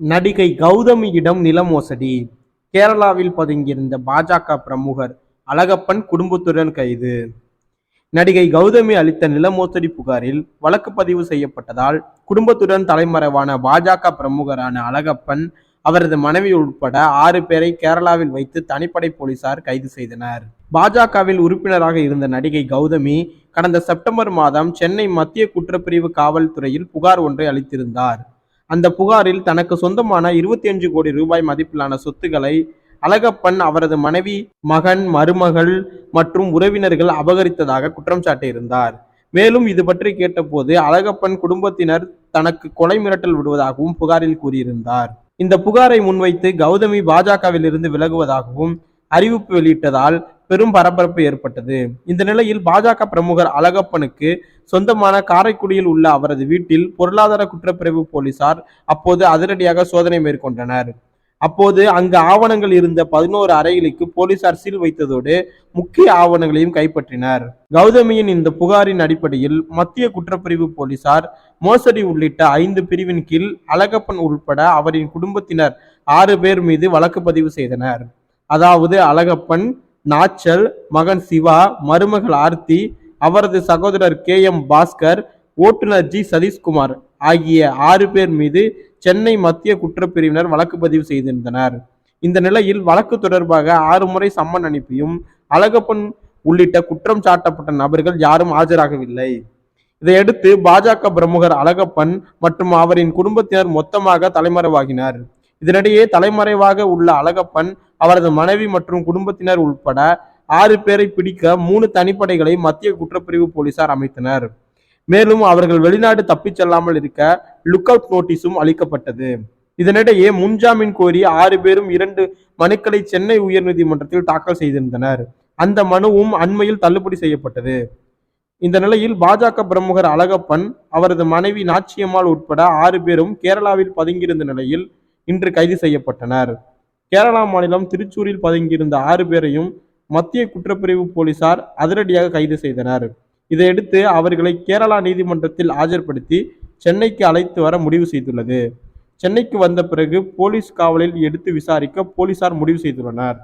நடிகை கௌதமியிடம் நில மோசடி. கேரளாவில் பதுங்கியிருந்த பாஜக பிரமுகர் அழகப்பன் குடும்பத்துடன் கைது. நடிகை கௌதமி அளித்த நில மோசடி புகாரில் வழக்கு பதிவு செய்யப்பட்டதால் குடும்பத்துடன் தலைமறைவான பாஜக பிரமுகரான அழகப்பன் அவரது மனைவி உட்பட ஆறு பேரை கேரளாவில் வைத்து தனிப்படை போலீசார் கைது செய்தனர். பாஜகவில் உறுப்பினராக இருந்த நடிகை கௌதமி கடந்த செப்டம்பர் மாதம் சென்னை மத்திய குற்றப்பிரிவு காவல்துறையில் புகார் ஒன்றை அளித்திருந்தார். அந்த புகாரில் தனக்கு சொந்தமான இருபத்தி அஞ்சு கோடி ரூபாய் மதிப்பிலான சொத்துக்களை அழகப்பன் அவரது மனைவி மகன் மருமகள் மற்றும் உறவினர்கள் அபகரித்ததாக குற்றம் சாட்டியிருந்தார். மேலும் இது பற்றி கேட்டபோது அழகப்பன் குடும்பத்தினர் தனக்கு கொலை மிரட்டல் விடுவதாகவும் புகாரில் கூறியிருந்தார். இந்த புகாரை முன்வைத்து கௌதமி பாஜகவில் இருந்து விலகுவதாகவும் அறிவிப்பு வெளியிட்டதால் பெரும் பரபரப்பு ஏற்பட்டது. இந்த நிலையில் பாஜக பிரமுகர் அழகப்பனுக்கு சொந்தமான காரைக்குடியில் உள்ள அவரது வீட்டில் பொருளாதார குற்றப்பிரிவு போலீசார் அப்போது அதிரடியாக சோதனை மேற்கொண்டனர். அப்போது அங்கு ஆவணங்கள் இருந்த பதினோரு அறைகளுக்கு போலீசார் சீல் வைத்ததோடு முக்கிய ஆவணங்களையும் கைப்பற்றினர். கௌதமியின் இந்த புகாரின் அடிப்படையில் மத்திய குற்றப்பிரிவு போலீசார் மோசடி உள்ளிட்ட ஐந்து பிரிவின் கீழ் அழகப்பன் உள்பட அவரின் குடும்பத்தினர் ஆறு பேர் மீது வழக்கு பதிவு செய்தனர். அதாவது அழகப்பன் நாச்சல் மகன் சிவா மருமகள் ஆர்த்தி அவரது சகோதரர் கே எம் பாஸ்கர் ஓட்டுநர் ஜி சதீஷ்குமார் ஆகிய ஆறு பேர் மீது சென்னை மத்திய குற்றப்பிரிவினர் வழக்கு பதிவு செய்திருந்தனர். இந்த நிலையில் வழக்கு தொடர்பாக ஆறு முறை சம்மன் அனுப்பியும் அழகப்பன் உள்ளிட்ட குற்றம் சாட்டப்பட்ட நபர்கள் யாரும் ஆஜராகவில்லை. இதையடுத்து பாஜக பிரமுகர் அழகப்பன் மற்றும் அவரின் குடும்பத்தினர் மொத்தமாக தலைமறைவாகினர். இதனிடையே தலைமறைவாக உள்ள அழகப்பன் அவரது மனைவி மற்றும் குடும்பத்தினர் உட்பட ஆறு பேரை பிடிக்க மூணு தனிப்படைகளை மத்திய குற்றப்பிரிவு போலீசார் அமைத்தனர். மேலும் அவர்கள் வெளிநாடு தப்பிச் செல்லாமல் இருக்க லுக் அவுட் நோட்டீஸும் அளிக்கப்பட்டது. இதனிடையே முன்ஜாமீன் கோரி ஆறு பேரும் இரண்டு மனுக்களை சென்னை உயர்நீதிமன்றத்தில் தாக்கல் செய்திருந்தனர். அந்த மனுவும் அண்மையில் தள்ளுபடி செய்யப்பட்டது. இந்த நிலையில் பாஜக பிரமுகர் அழகப்பன் அவரது மனைவி நாச்சியம்மாள் உட்பட ஆறு பேரும் கேரளாவில் பதுங்கியிருந்த நிலையில் இன்று கைது செய்யப்பட்டனர். கேரளா மாநிலம் திருச்சூரில் பதுங்கியிருந்த ஆறு பேரையும் மத்திய குற்றப்பிரிவு போலீசார் அதிரடியாக கைது செய்தனர். இதையடுத்து அவர்களை கேரளா நீதிமன்றத்தில் ஆஜர்படுத்தி சென்னைக்கு அழைத்து வர முடிவு செய்துள்ளது. சென்னைக்கு வந்த பிறகு போலீஸ் காவலில் எடுத்து விசாரிக்க போலீசார் முடிவு செய்துள்ளனர்.